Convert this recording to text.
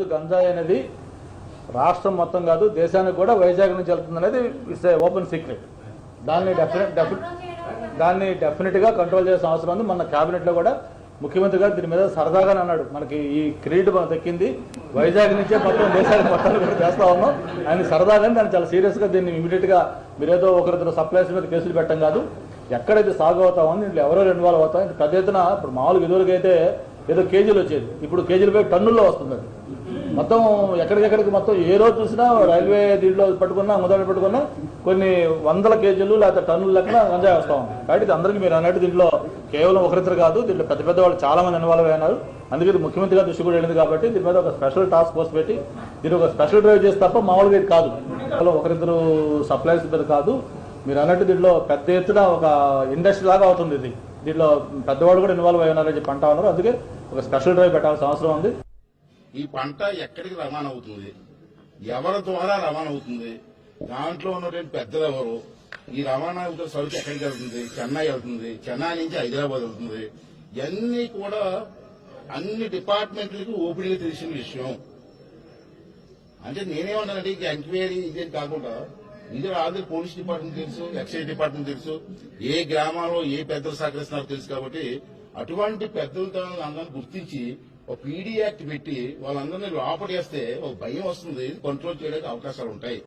గంజాయి అనేది రాష్ట్రం మొత్తం కాదు దేశానికి కూడా వైజాగ్ నుంచి వెళ్తుంది అనేది ఇట్స్ ఓపెన్ సీక్రెట్. దాన్ని డెఫినెట్ దాన్ని డెఫినెట్గా కంట్రోల్ చేసిన అవసరం ఉంది. మన క్యాబినెట్లో కూడా ముఖ్యమంత్రి గారు దీని మీద సరదాగానే అన్నాడు. మనకి ఈ క్రెడిట్ మనం దక్కింది. వైజాగ్ నుంచే మొత్తం దేశానికి మొత్తాన్ని కూడా చేస్తా ఉన్నాం. ఆయన సరదాగానే దాన్ని చాలా సీరియస్గా దీన్ని ఇమీడియట్గా మీరేదో ఒకరిద్దరు సప్లైస్ మీద కేసులు పెట్టడం కాదు. ఎక్కడైతే సాగు అవుతామో దీంట్లో ఎవరో ఇన్వాల్వ్ అవుతాం ఇంత పెద్ద ఎత్తున ఇప్పుడు మామూలుగా ఎదురుగా అయితే ఏదో కేజీలు వచ్చేది. ఇప్పుడు కేజీలు టన్నుల్లో వస్తుంది మొత్తం ఎక్కడికెక్కడికి మొత్తం ఏ రోజు చూసినా రైల్వే దీంట్లో పట్టుకున్నా మొదలు పట్టుకున్నా కొన్ని వందల కేజీలు లేకపోతే టన్నుల లెక్కన గంజాయి వస్తా ఉంది. కాబట్టి ఇది అందరికీ మీరు అన్నట్టు దీంట్లో కేవలం ఒకరిద్దరు కాదు దీంట్లో పెద్ద పెద్ద వాళ్ళు చాలా మంది ఇన్వాల్వ్ అయినారు. అందుకే ఇది ముఖ్యమంత్రి గారు దృష్టి కూడా వెళ్ళింది కాబట్టి దీని మీద ఒక స్పెషల్ టాస్క్ ఫోర్స్ పెట్టి దీన్ని ఒక స్పెషల్ డ్రైవ్ చేసి తప్ప మామూలుగా ఇది కాదు. ఒకరిద్దరు సప్లైస్ మీద కాదు మీరు అన్నట్టు దీంట్లో పెద్ద ఎత్తున ఒక ఇండస్ట్రీ లాగా అవుతుంది ఇది. దీంట్లో పెద్దవాళ్ళు కూడా ఇన్వాల్వ్ అయి ఉన్నారని చెప్పి అంటా ఉన్నారు. అందుకే ఒక స్పెషల్ డ్రైవ్ పెట్టాల్సిన అవసరం ఉంది. ఈ పంట ఎక్కడికి రవాణా అవుతుంది? ఎవరి ద్వారా రవాణా అవుతుంది? దాంట్లో ఉన్నటువంటి పెద్దలు ఎవరు? ఈ రవాణా అవుతున్న సరుకు ఎక్కడికి వెళ్తుంది? చెన్నై వెళ్తుంది. చెన్నై నుంచి హైదరాబాద్ వెళ్తుంది. ఇవన్నీ కూడా అన్ని డిపార్ట్మెంట్లకి ఓపెన్గా తెలిసిన విషయం. అంటే నేనేమన్నానంటే ఇక ఎంక్వైరీ ఇదేం కాకుండా ఇది ఆల్రెడీ పోలీస్ డిపార్ట్మెంట్ తెలుసు ఎక్సైజ్ డిపార్ట్మెంట్ తెలుసు. ఏ గ్రామాల్లో ఏ పెద్దలు సహకరిస్తున్నారో తెలుసు కాబట్టి అటువంటి పెద్దలతో అందరిని గుర్తించి ఒక పీడీ యాక్ట్ పెట్టి వాళ్ళందరినీ లోపడేస్తే ఒక భయం వస్తుంది. కంట్రోల్ చేయడానికి అవకాశాలు ఉంటాయి